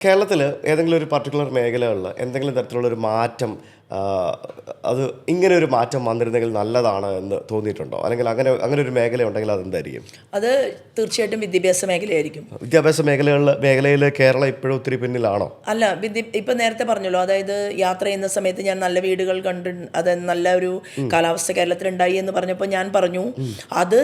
കേരളത്തിൽ ഏതെങ്കിലും ഒരു പർട്ടിക്കുലർ മേഖലകളിൽ എന്തെങ്കിലും തരത്തിലുള്ള ഒരു മാറ്റം അത് ഇങ്ങനെ ഒരു മാറ്റം വന്നിരുന്നെങ്കിൽ നല്ലതാണ് എന്ന് തോന്നിയിട്ടുണ്ടോ? അല്ലെങ്കിൽ അങ്ങനെ അങ്ങനെ ഒരു മേഖല ഉണ്ടെങ്കിൽ അതെന്തായിരിക്കും? അത് തീർച്ചയായിട്ടും വിദ്യാഭ്യാസ മേഖലയായിരിക്കും. വിദ്യാഭ്യാസ മേഖലകളിൽ മേഖലയിൽ കേരളം ഇപ്പോഴും ഒത്തിരി പിന്നിലാണോ? അല്ല വിദ്യ ഇപ്പം നേരത്തെ പറഞ്ഞല്ലോ അതായത് യാത്ര ചെയ്യുന്ന സമയത്ത് ഞാൻ നല്ല വീടുകൾ കണ്ട് അത് നല്ല ഒരു കാലാവസ്ഥ കേരളത്തിലുണ്ടായി എന്ന് പറഞ്ഞപ്പോൾ ഞാൻ പറഞ്ഞു അത്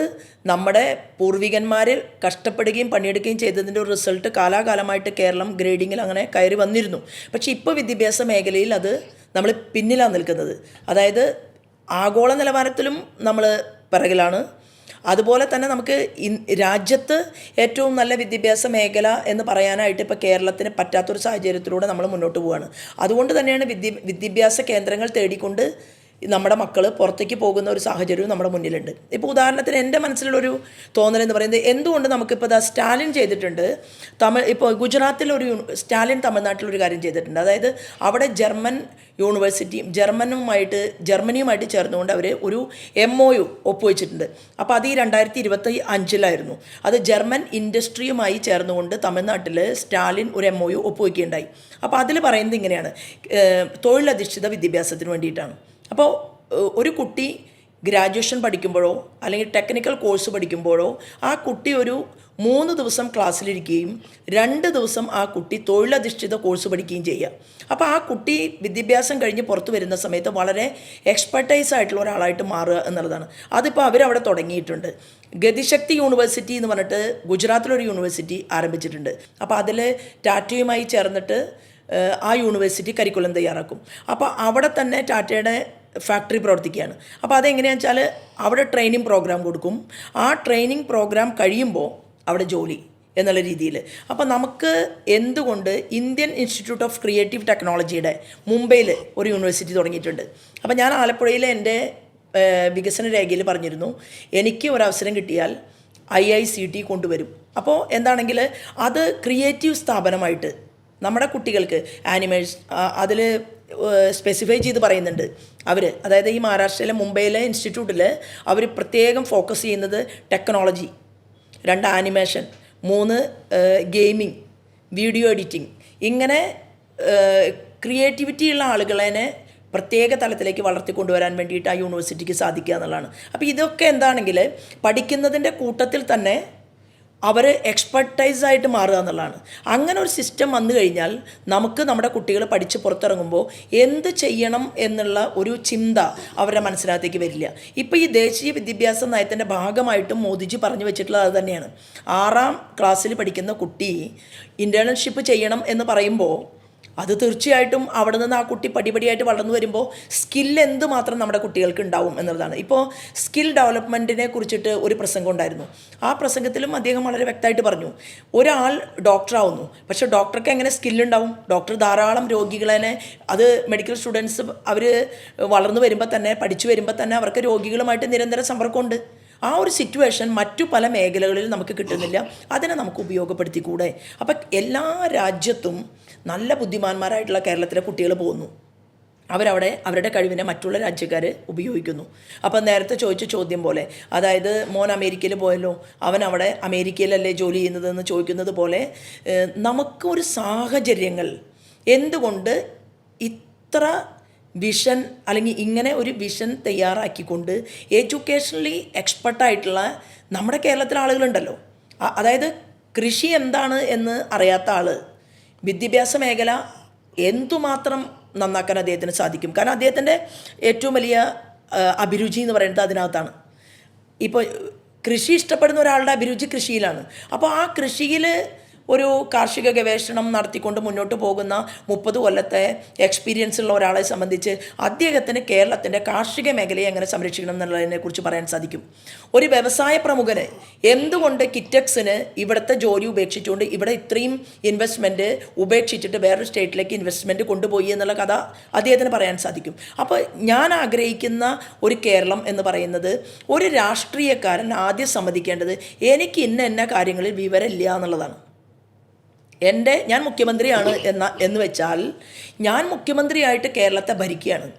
നമ്മുടെ പൂർവികന്മാർ കഷ്ടപ്പെടുകയും പണിയെടുക്കുകയും ചെയ്തതിന്റെ ഒരു റിസൾട്ട് കാലാകാലമായിട്ട് കേരളം ഗ്രേഡിങ്ങിൽ അങ്ങനെ കയറി വന്നിരുന്നു. പക്ഷേ ഇപ്പോൾ വിദ്യാഭ്യാസ മേഖലയിൽ അത് നമ്മൾ പിന്നിലാണ് നിൽക്കുന്നത്. അതായത് ആഗോള നിലവാരത്തിലും നമ്മൾ പിറകിലാണ്. അതുപോലെ തന്നെ നമുക്ക് രാജ്യത്ത് ഏറ്റവും നല്ല വിദ്യാഭ്യാസ മേഖല എന്ന് പറയാനായിട്ട് ഇപ്പോൾ കേരളത്തിന് പറ്റാത്തൊരു സാഹചര്യത്തിലൂടെ നമ്മൾ മുന്നോട്ട് പോവുകയാണ് അതുകൊണ്ട് തന്നെയാണ് വിദ്യ വിദ്യാഭ്യാസ കേന്ദ്രങ്ങൾ തേടിക്കൊണ്ട് നമ്മുടെ മക്കൾ പുറത്തേക്ക് പോകുന്ന ഒരു സാഹചര്യവും നമ്മുടെ മുന്നിലുണ്ട്. ഇപ്പോൾ ഉദാഹരണത്തിന് എന്റെ മനസ്സിലുള്ളൊരു തോന്നൽ എന്ന് പറയുന്നത് എന്തുകൊണ്ട് നമുക്കിപ്പോൾ ദാ സ്റ്റാലിൻ ചെയ്തിട്ടുണ്ട്? തമിഴ് ഇപ്പോൾ ഗുജറാത്തിലൊരു സ്റ്റാലിൻ തമിഴ്നാട്ടിലൊരു കാര്യം ചെയ്തിട്ടുണ്ട്. അതായത് അവിടെ ജർമ്മൻ യൂണിവേഴ്സിറ്റിയും ജർമ്മനുമായിട്ട് ജർമ്മനിയുമായിട്ട് ചേർന്നുകൊണ്ട് അവർ ഒരു എം ഒ യു ഒപ്പുവെച്ചിട്ടുണ്ട്. അപ്പോൾ അത് ഈ രണ്ടായിരത്തി ഇരുപത്തി അഞ്ചിലായിരുന്നു അത് ജർമ്മൻ ഇൻഡസ്ട്രിയുമായി ചേർന്നുകൊണ്ട് തമിഴ്നാട്ടിൽ സ്റ്റാലിൻ ഒരു എം ഒ യു ഒപ്പുവെക്കുകയുണ്ടായി. അപ്പോൾ അതിൽ പറയുന്നത് ഇങ്ങനെയാണ്. തൊഴിലധിഷ്ഠിത വിദ്യാഭ്യാസത്തിന് വേണ്ടിയിട്ടാണ്. അപ്പോൾ ഒരു കുട്ടി ഗ്രാജുവേഷൻ പഠിക്കുമ്പോഴോ അല്ലെങ്കിൽ ടെക്നിക്കൽ കോഴ്സ് പഠിക്കുമ്പോഴോ ആ കുട്ടി ഒരു മൂന്ന് ദിവസം ക്ലാസ്സിലിരിക്കുകയും രണ്ട് ദിവസം ആ കുട്ടി തൊഴിലധിഷ്ഠിത കോഴ്സ് പഠിക്കുകയും ചെയ്യുക. അപ്പോൾ ആ കുട്ടി വിദ്യാഭ്യാസം കഴിഞ്ഞ് പുറത്തു വരുന്ന സമയത്ത് വളരെ എക്സ്പെർട്ടൈസ് ആയിട്ടുള്ള ഒരാളായിട്ട് മാറുക എന്നുള്ളതാണ്. അതിപ്പോൾ അവരവിടെ തുടങ്ങിയിട്ടുണ്ട്. ഗതിശക്തി യൂണിവേഴ്സിറ്റി എന്ന് പറഞ്ഞിട്ട് ഗുജറാത്തിലൊരു യൂണിവേഴ്സിറ്റി ആരംഭിച്ചിട്ടുണ്ട്. അപ്പോൾ അതിൽ ടാറ്റയുമായി ചേർന്നിട്ട് ആ യൂണിവേഴ്സിറ്റി കരിക്കുലം തയ്യാറാക്കും. അപ്പോൾ അവിടെ തന്നെ ടാറ്റയുടെ ഫാക്ടറി പ്രവർത്തിക്കുകയാണ്. അപ്പോൾ അതെങ്ങനെയാണെന്ന് വെച്ചാൽ അവിടെ ട്രെയിനിങ് പ്രോഗ്രാം കൊടുക്കും. ആ ട്രെയിനിങ് പ്രോഗ്രാം കഴിയുമ്പോൾ അവിടെ ജോലി എന്നുള്ള രീതിയിൽ അപ്പോൾ നമുക്ക് എന്തുകൊണ്ട് ഇന്ത്യൻ ഇൻസ്റ്റിറ്റ്യൂട്ട് ഓഫ് ക്രിയേറ്റീവ് ടെക്നോളജിയുടെ മുംബൈയിൽ ഒരു യൂണിവേഴ്സിറ്റി തുടങ്ങിയിട്ടുണ്ട്. അപ്പോൾ ഞാൻ ആലപ്പുഴയിലെ എന്റെ വികസന രേഖയിൽ പറഞ്ഞിരുന്നു. എനിക്ക് ഒരവസരം കിട്ടിയാൽ ഐ ഐ സി ടി കൊണ്ടുവരും. അപ്പോൾ എന്താണെങ്കിൽ അത് ക്രിയേറ്റീവ് സ്ഥാപനമായിട്ട് നമ്മുടെ കുട്ടികൾക്ക് ആനിമേഴ്സ് അതിൽ സ്പെസിഫൈ ചെയ്ത് പറയുന്നുണ്ട്. അവർ അതായത് ഈ മഹാരാഷ്ട്രയിലെ മുംബൈയിലെ ഇൻസ്റ്റിറ്റ്യൂട്ടിൽ അവർ പ്രത്യേകം ഫോക്കസ് ചെയ്യുന്നത് ടെക്നോളജി രണ്ട് ആനിമേഷൻ മൂന്ന് ഗെയിമിംഗ് വീഡിയോ എഡിറ്റിംഗ് ഇങ്ങനെ ക്രിയേറ്റിവിറ്റിയുള്ള ആളുകളെ പ്രത്യേക തലത്തിലേക്ക് വളർത്തിക്കൊണ്ടുവരാൻ വേണ്ടിയിട്ട് ആ യൂണിവേഴ്സിറ്റിക്ക് സാധിക്കുക എന്നുള്ളതാണ്. അപ്പോൾ ഇതൊക്കെ എന്താണെങ്കിൽ പഠിക്കുന്നതിന്റെ കൂട്ടത്തിൽ തന്നെ അവർ എക്സ്പെർട്ടൈസായിട്ട് മാറുക എന്നുള്ളതാണ്. അങ്ങനെ ഒരു സിസ്റ്റം വന്നു കഴിഞ്ഞാൽ നമുക്ക് നമ്മുടെ കുട്ടികൾ പഠിച്ച് പുറത്തിറങ്ങുമ്പോൾ എന്ത് ചെയ്യണം എന്നുള്ള ഒരു ചിന്ത അവരുടെ മനസ്സിനകത്തേക്ക് വരില്ല. ഇപ്പോൾ ഈ ദേശീയ വിദ്യാഭ്യാസ നയത്തിന്റെ ഭാഗമായിട്ടും മോദിജി പറഞ്ഞു വെച്ചിട്ടുള്ളത് അത് തന്നെയാണ്. ആറാം ക്ലാസ്സിൽ പഠിക്കുന്ന കുട്ടി ഇന്റേൺഷിപ്പ് ചെയ്യണം എന്ന് പറയുമ്പോൾ അത് തീർച്ചയായിട്ടും അവിടെ നിന്ന് ആ കുട്ടി പടിപടിയായിട്ട് വളർന്നു വരുമ്പോൾ സ്കിൽ എന്ത് മാത്രം നമ്മുടെ കുട്ടികൾക്ക് ഉണ്ടാവും എന്നുള്ളതാണ്. ഇപ്പോൾ സ്കിൽ ഡെവലപ്മെന്റിനെ കുറിച്ചിട്ട് ഒരു പ്രസംഗം ഉണ്ടായിരുന്നു. ആ പ്രസംഗത്തിലും അദ്ദേഹം വളരെ വ്യക്തമായിട്ട് പറഞ്ഞു ഒരാൾ ഡോക്ടറാവുന്നു പക്ഷേ ഡോക്ടർക്ക് എങ്ങനെ സ്കില്ലുണ്ടാവും ഡോക്ടർ ധാരാളം രോഗികളെ അത് മെഡിക്കൽ സ്റ്റുഡൻസ് അവർ വളർന്നു വരുമ്പോൾ തന്നെ പഠിച്ചു വരുമ്പോൾ തന്നെ അവർക്ക് രോഗികളുമായിട്ട് നിരന്തരം സമ്പർക്കമുണ്ട്. ആ ഒരു സിറ്റുവേഷൻ മറ്റു പല മേഖലകളിൽ നമുക്ക് കിട്ടുന്നില്ല. അതിനെ നമുക്ക് ഉപയോഗപ്പെടുത്തിക്കൂടെ? അപ്പം എല്ലാ രാജ്യത്തും നല്ല ബുദ്ധിമാന്മാരായിട്ടുള്ള കേരളത്തിലെ കുട്ടികൾ പോകുന്നു. അവരവിടെ അവരുടെ കഴിവിനെ മറ്റുള്ള രാജ്യക്കാർ ഉപയോഗിക്കുന്നു. അപ്പം നേരത്തെ ചോദിച്ച ചോദ്യം പോലെ അതായത് മോൻ അമേരിക്കയിൽ പോയല്ലോ അവൻ അവിടെ അമേരിക്കയിലല്ലേ ജോലി ചെയ്യുന്നതെന്ന് ചോദിക്കുന്നത് പോലെ നമുക്കൊരു സാഹചര്യങ്ങൾ എന്തുകൊണ്ട് ഇത്ര വിഷൻ അല്ലെങ്കിൽ ഇങ്ങനെ ഒരു വിഷൻ തയ്യാറാക്കിക്കൊണ്ട് എഡ്യൂക്കേഷണലി എക്സ്പെർട്ടായിട്ടുള്ള നമ്മുടെ കേരളത്തിലെ ആളുകളുണ്ടല്ലോ. അതായത് കൃഷി എന്താണ് എന്ന് അറിയാത്ത ആൾ വിദ്യാഭ്യാസ മേഖല എന്തുമാത്രം നന്നാക്കാൻ അദ്ദേഹത്തിന് സാധിക്കും. കാരണം അദ്ദേഹത്തിന്റെ ഏറ്റവും വലിയ അഭിരുചി എന്ന് പറയുന്നത് അതിനകത്താണ്. ഇപ്പോൾ കൃഷി ഇഷ്ടപ്പെടുന്ന ഒരാളുടെ അഭിരുചി കൃഷിയിലാണ്. അപ്പോൾ ആ കൃഷിയിൽ ഒരു കാർഷിക ഗവേഷണം നടത്തിക്കൊണ്ട് മുന്നോട്ട് പോകുന്ന മുപ്പത് കൊല്ലത്തെ എക്സ്പീരിയൻസ് ഉള്ള ഒരാളെ സംബന്ധിച്ച് അദ്ദേഹത്തിന് കേരളത്തിന്റെ കാർഷിക മേഖലയെ എങ്ങനെ സംരക്ഷിക്കണം എന്നുള്ളതിനെ കുറിച്ച് പറയാൻ സാധിക്കും. ഒരു വ്യവസായ പ്രമുഖന് എന്തുകൊണ്ട് കിറ്റക്സിന് ഇവിടുത്തെ ജോലി ഉപേക്ഷിച്ചുകൊണ്ട് ഇവിടെ ഇത്രയും ഇൻവെസ്റ്റ്മെന്റ് ഉപേക്ഷിച്ചിട്ട് വേറൊരു സ്റ്റേറ്റിലേക്ക് ഇൻവെസ്റ്റ്മെന്റ് കൊണ്ടുപോയി എന്നുള്ള കഥ അദ്ദേഹത്തിന് പറയാൻ സാധിക്കും. അപ്പോൾ ഞാൻ ആഗ്രഹിക്കുന്ന ഒരു കേരളം എന്ന് പറയുന്നത് ഒരു രാഷ്ട്രീയക്കാരൻ ആദ്യം സമ്മതിക്കേണ്ടത് എനിക്ക് ഇന്ന ഇന്ന കാര്യങ്ങളിൽ വിവരമില്ല എന്നുള്ളതാണ്. എന്റെ ഞാൻ മുഖ്യമന്ത്രിയാണ് എന്ന എന്ന് വെച്ചാൽ ഞാൻ മുഖ്യമന്ത്രിയായിട്ട് കേരളത്തെ ഭരിക്കുകയാണ്.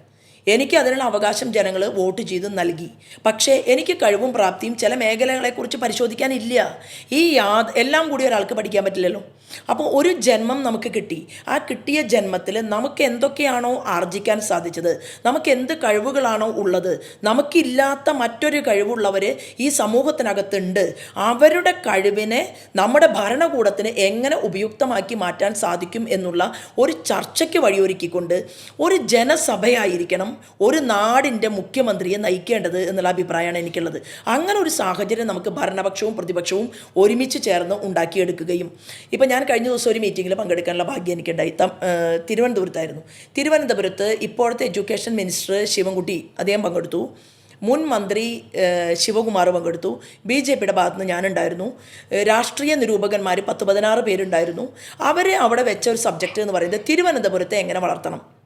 എനിക്ക് അതിനുള്ള അവകാശം ജനങ്ങൾ വോട്ട് ചെയ്ത് നൽകി. പക്ഷേ എനിക്ക് കഴിവും പ്രാപ്തിയും ചില മേഖലകളെക്കുറിച്ച് പരിശോധിക്കാനില്ല. ഈ യാ എല്ലാം കൂടി ഒരാൾക്ക് പഠിക്കാൻ പറ്റില്ലല്ലോ. അപ്പോൾ ഒരു ജന്മം നമുക്ക് കിട്ടി. ആ കിട്ടിയ ജന്മത്തിൽ നമുക്ക് എന്തൊക്കെയാണോ ആർജിക്കാൻ സാധിച്ചത്? നമുക്ക് എന്ത് കഴിവുകളാണോ ഉള്ളത്? നമുക്കില്ലാത്ത മറ്റൊരു കഴിവുള്ളവർ ഈ സമൂഹത്തിനകത്തുണ്ട്. അവരുടെ കഴിവിനെ നമ്മുടെ ഭരണകൂടത്തിന് എങ്ങനെ ഉപയുക്തമാക്കി മാറ്റാൻ സാധിക്കും എന്നുള്ള ഒരു ചർച്ചയ്ക്ക് വഴിയൊരുക്കിക്കൊണ്ട് ഒരു ജനസഭയായിരിക്കണം ഒരു നാടിന്റെ മുഖ്യമന്ത്രിയെ നയിക്കേണ്ടത് എന്നുള്ള അഭിപ്രായമാണ് എനിക്കുള്ളത്. അങ്ങനെ ഒരു സാഹചര്യം നമുക്ക് ഭരണപക്ഷവും പ്രതിപക്ഷവും ഒരുമിച്ച് ചേർന്ന് ഉണ്ടാക്കിയെടുക്കുകയും. ഇപ്പം ഞാൻ കഴിഞ്ഞ ദിവസം ഒരു മീറ്റിങ്ങിൽ പങ്കെടുക്കാനുള്ള ഭാഗ്യം എനിക്കുണ്ടായി. തിരുവനന്തപുരത്തായിരുന്നു. തിരുവനന്തപുരത്ത് ഇപ്പോഴത്തെ എഡ്യൂക്കേഷൻ മിനിസ്റ്റർ ശിവൻകുട്ടി അദ്ദേഹം പങ്കെടുത്തു. മുൻ മന്ത്രി ശിവകുമാർ പങ്കെടുത്തു. ബി ജെ പിയുടെ ഭാഗത്ത് നിന്ന് ഞാനുണ്ടായിരുന്നു രാഷ്ട്രീയ നിരൂപകന്മാർ പത്ത് പതിനാറ് പേരുണ്ടായിരുന്നു. അവരെ അവിടെ വെച്ച ഒരു സബ്ജക്റ്റ് എന്ന് പറയുന്നത് തിരുവനന്തപുരത്തെ എങ്ങനെ വളർത്തണം?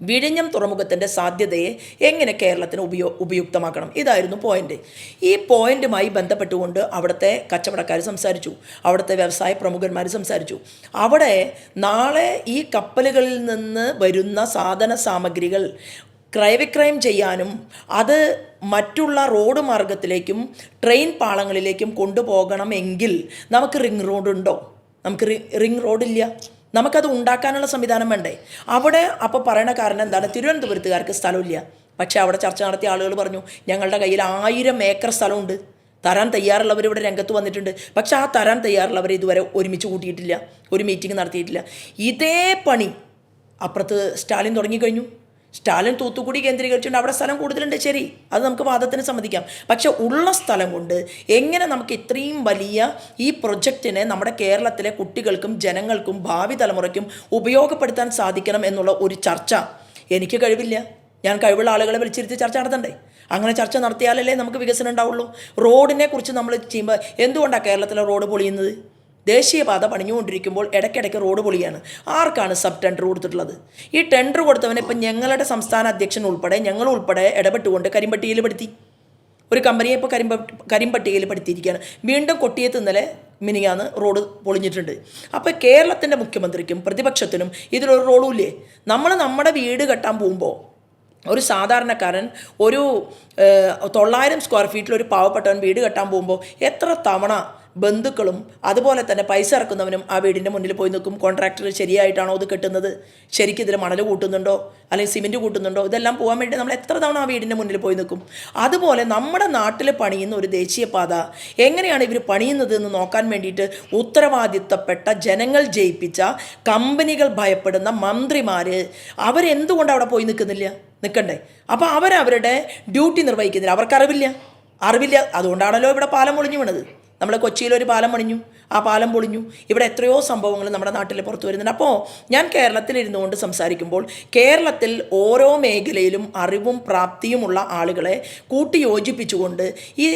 വിഴിഞ്ഞം തുറമുഖത്തിന്റെ സാധ്യതയെ എങ്ങനെ കേരളത്തിന് ഉപയോ ഉപയുക്തമാക്കണം? ഇതായിരുന്നു പോയിന്റ് ഈ പോയിന്റുമായി ബന്ധപ്പെട്ടുകൊണ്ട് അവിടുത്തെ കച്ചവടക്കാർ സംസാരിച്ചു. അവിടുത്തെ വ്യവസായ പ്രമുഖന്മാർ സംസാരിച്ചു. അവിടെ നാളെ ഈ കപ്പലുകളിൽ നിന്ന് വരുന്ന സാധന സാമഗ്രികൾ ക്രയവിക്രയം ചെയ്യാനും അത് മറ്റുള്ള റോഡ് മാർഗത്തിലേക്കും ട്രെയിൻ പാളങ്ങളിലേക്കും കൊണ്ടുപോകണമെങ്കിൽ നമുക്ക് റിംഗ് ഉണ്ടോ നമുക്ക് റിംഗ് റോഡില്ല. നമുക്കത് ഉണ്ടാക്കാനുള്ള സംവിധാനം വേണ്ടേ? അവിടെ അപ്പോൾ പറയണ കാരണം എന്താണ്? തിരുവനന്തപുരത്തുകാർക്ക് സ്ഥലമില്ല. പക്ഷേ അവിടെ ചർച്ച നടത്തിയ ആളുകൾ പറഞ്ഞു ഞങ്ങളുടെ കയ്യിൽ ആയിരം ഏക്കർ സ്ഥലമുണ്ട്. തരാൻ തയ്യാറുള്ളവർ ഇവിടെ രംഗത്ത് വന്നിട്ടുണ്ട്. പക്ഷേ ആ തരാൻ തയ്യാറുള്ളവർ ഇതുവരെ ഒരുമിച്ച് കൂട്ടിയിട്ടില്ല. ഒരു മീറ്റിംഗ് നടത്തിയിട്ടില്ല. ഇതേ പണി അപ്പുറത്ത് സ്റ്റാലിൻ തുടങ്ങിക്കഴിഞ്ഞു. സ്റ്റാലിൻ തൂത്തുക്കുടി കേന്ദ്രീകരിച്ചുകൊണ്ട് അവിടെ സ്ഥലം കൂടുതലുണ്ട് ശരി. അത് നമുക്ക് വാദത്തിന് സമ്മതിക്കാം. പക്ഷെ ഉള്ള സ്ഥലം കൊണ്ട് എങ്ങനെ നമുക്ക് ഇത്രയും വലിയ ഈ പ്രൊജക്റ്റിനെ നമ്മുടെ കേരളത്തിലെ കുട്ടികൾക്കും ജനങ്ങൾക്കും ഭാവി തലമുറയ്ക്കും ഉപയോഗപ്പെടുത്താൻ സാധിക്കണം എന്നുള്ള ഒരു ചർച്ച എനിക്ക് കഴിവില്ല. ഞാൻ കഴിവുള്ള ആളുകളെ വിളിച്ചിരുത്തി ചർച്ച നടത്തണ്ടേ? അങ്ങനെ ചർച്ച നടത്തിയാലല്ലേ നമുക്ക് വികസനം ഉണ്ടാവുള്ളൂ. റോഡിനെ കുറിച്ച് നമ്മൾ ചെയ്യുമ്പോൾ എന്തുകൊണ്ടാണ് കേരളത്തിലെ റോഡ് പൊളിയുന്നത്? ദേശീയപാത പണിഞ്ഞുകൊണ്ടിരിക്കുമ്പോൾ ഇടയ്ക്കിടയ്ക്ക് റോഡ് പൊളിയാണ്. ആർക്കാണ് സബ് ടെൻഡർ കൊടുത്തിട്ടുള്ളത്? ഈ ടെൻഡർ കൊടുത്തവനെ ഇപ്പം ഞങ്ങളുടെ സംസ്ഥാന അധ്യക്ഷൻ ഉൾപ്പെടെ ഞങ്ങൾ ഉൾപ്പെടെ ഇടപെട്ടുകൊണ്ട് കരിമ്പട്ടിയിൽ പെടുത്തി ഒരു കമ്പനിയെ ഇപ്പോൾ കരിമ്പ കരിമ്പട്ടികയിൽ പെടുത്തിയിരിക്കുകയാണ് വീണ്ടും കൊട്ടിയത്ത് ഇന്നലെ മിനിയാന്ന് റോഡ് പൊളിഞ്ഞിട്ടുണ്ട്. അപ്പോൾ കേരളത്തിന്റെ മുഖ്യമന്ത്രിക്കും പ്രതിപക്ഷത്തിനും ഇതിലൊരു റോളുമില്ലേ? നമ്മൾ നമ്മുടെ വീട് കെട്ടാൻ പോകുമ്പോൾ ഒരു സാധാരണക്കാരൻ ഒരു തൊള്ളായിരം സ്ക്വയർ ഫീറ്റിൽ ഒരു പാവപ്പെട്ടവൻ വീട് കെട്ടാൻ പോകുമ്പോൾ എത്ര തവണ ബന്ധുക്കളും അതുപോലെ തന്നെ പൈസ ഇറക്കുന്നവനും ആ വീടിന്റെ മുന്നിൽ പോയി നിൽക്കും. കോൺട്രാക്ടർ ശരിയായിട്ടാണോ ഇത് കെട്ടുന്നത്? ശരിക്കും ഇതിൽ മണൽ കൂട്ടുന്നുണ്ടോ? അല്ലെങ്കിൽ സിമെന്റ് കൂട്ടുന്നുണ്ടോ? ഇതെല്ലാം പോകാൻ വേണ്ടി നമ്മൾ എത്ര തവണ ആ വീടിന്റെ മുന്നിൽ പോയി നിൽക്കും? അതുപോലെ നമ്മുടെ നാട്ടിൽ പണിയുന്ന ഒരു ദേശീയപാത എങ്ങനെയാണ് ഇവർ പണിയുന്നത് എന്ന് നോക്കാൻ വേണ്ടിയിട്ട് ഉത്തരവാദിത്തപ്പെട്ട ജനങ്ങൾ ജയിപ്പിച്ച കമ്പനികൾ ഭയപ്പെടുന്ന മന്ത്രിമാർ അവരെന്തുകൊണ്ട് അവിടെ പോയി നിൽക്കുന്നില്ല? നിൽക്കണ്ടേ. അപ്പോൾ അവരവരുടെ ഡ്യൂട്ടി നിർവഹിക്കുന്നില്ല. അവർക്കറിവില്ല. അറിവില്ല. അതുകൊണ്ടാണല്ലോ ഇവിടെ പാലം പൊളിഞ്ഞു വീണത്. നമ്മൾ കൊച്ചിയിൽ ഒരു പാലം പണിഞ്ഞു. ആ പാലം പൊളിഞ്ഞു. ഇവിടെ എത്രയോ സംഭവങ്ങൾ നമ്മുടെ നാട്ടിൽ പുറത്തു വരുന്നുണ്ട്. അപ്പോൾ ഞാൻ കേരളത്തിൽ ഇരുന്നുകൊണ്ട് സംസാരിക്കുമ്പോൾ കേരളത്തിൽ ഓരോ മേഖലയിലും അറിവും പ്രാപ്തിയുമുള്ള ആളുകളെ കൂട്ടി യോജിപ്പിച്ചുകൊണ്ട് ഈ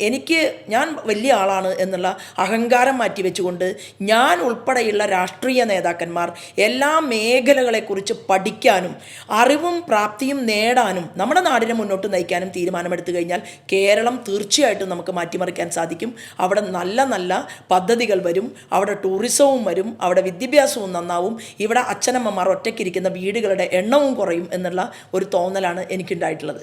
എനിക്ക് ഞാൻ വലിയ ആളാണ് എന്നുള്ള അഹങ്കാരം മാറ്റി വെച്ചുകൊണ്ട് ഞാൻ ഉൾപ്പെടെയുള്ള രാഷ്ട്രീയ നേതാക്കന്മാർ എല്ലാ മേഖലകളെക്കുറിച്ച് പഠിക്കാനും അറിവും പ്രാപ്തിയും നേടാനും നമ്മുടെ നാടിനെ മുന്നോട്ട് നയിക്കാനും തീരുമാനമെടുത്തു കഴിഞ്ഞാൽ കേരളം തീർച്ചയായിട്ടും നമുക്ക് മാറ്റിമറിക്കാൻ സാധിക്കും അവിടെ നല്ല നല്ല പദ്ധതികൾ വരും. അവിടെ ടൂറിസവും വരും. അവിടെ വിദ്യാഭ്യാസവും നന്നാവും. ഇവിടെ അച്ഛനമ്മമാർ ഒറ്റയ്ക്കിരിക്കുന്ന വീടുകളുടെ എണ്ണവും കുറയും എന്നുള്ള ഒരു തോന്നലാണ് എനിക്കുണ്ടായിട്ടുള്ളത്.